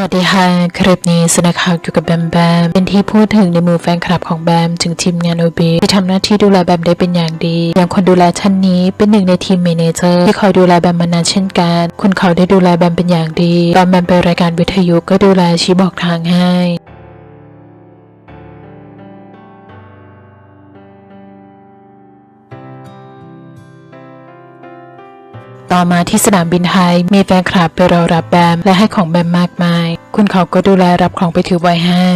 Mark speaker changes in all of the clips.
Speaker 1: วัสดีค่ะ คลิปนี้สนักข่าวเกี่ยวกับแบมแบม เป็นที่พูดถึงในมือแฟนคลับของแบม ถึงทีมงานโอบีที่ทำหน้าที่ดูแลแบมได้เป็นอย่างดี อย่างคนดูแลท่านนี้เป็นหนึ่งในทีมเมเนเจอร์ที่คอยดูแลแบมมานานเช่นกัน คุณเขาได้ดูแลแบมเป็นอย่างดี ตอนแบมไปรายการวิทยุก็ดูแลชี้บอกทางให้ ต่อมาที่สนามบินไทย มีแฟนคลับไปรอรับแบม และให้ของแบมมากมาย คุณเขาก็ดูแลรับของไปถือไว้ให้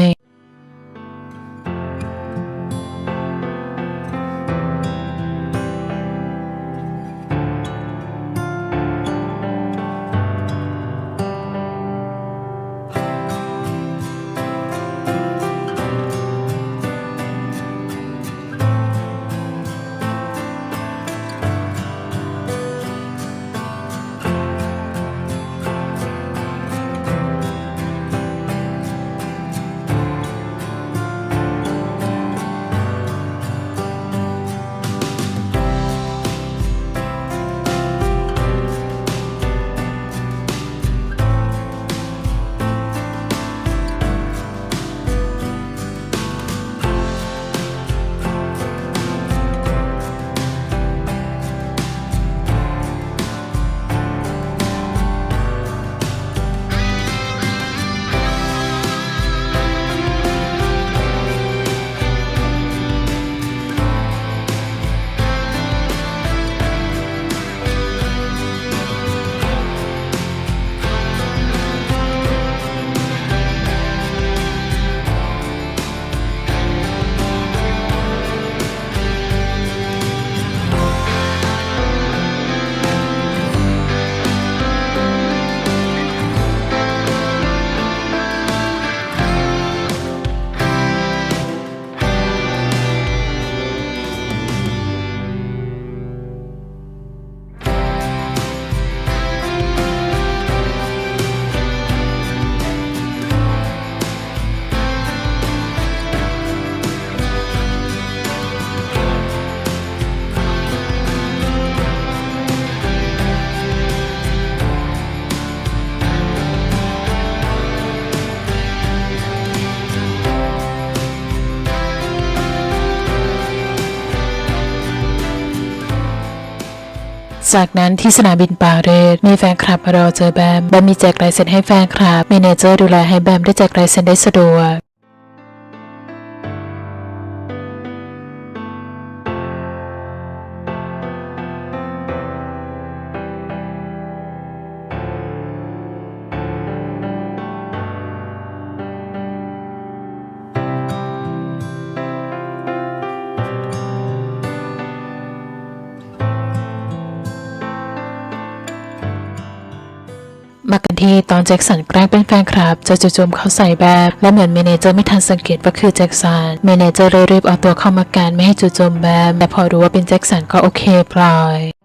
Speaker 1: จากนั้นที่สนามบินปารีสมีแฟนคลับมารอเจอแบมแบมมีแจกลายเซ็นให้แฟนคลับเมเนเจอร์ดูแลให้แบมได้แจกลายเซ็นได้สะดวก มากันที่ตอนแจ็คสันแกล้งเป็นแฟนคลับ จะจู่โจมเขาใส่แบบ และเหมือนเมเนเจอร์ไม่ทันสังเกตว่าคือแจ็คสันเมเนเจอร์เลยรีบเอาตัวเข้ามากันไม่ให้จู่โจมแบบแต่พอรู้ว่าเป็นแจ็คสันก็โอเคปล่อย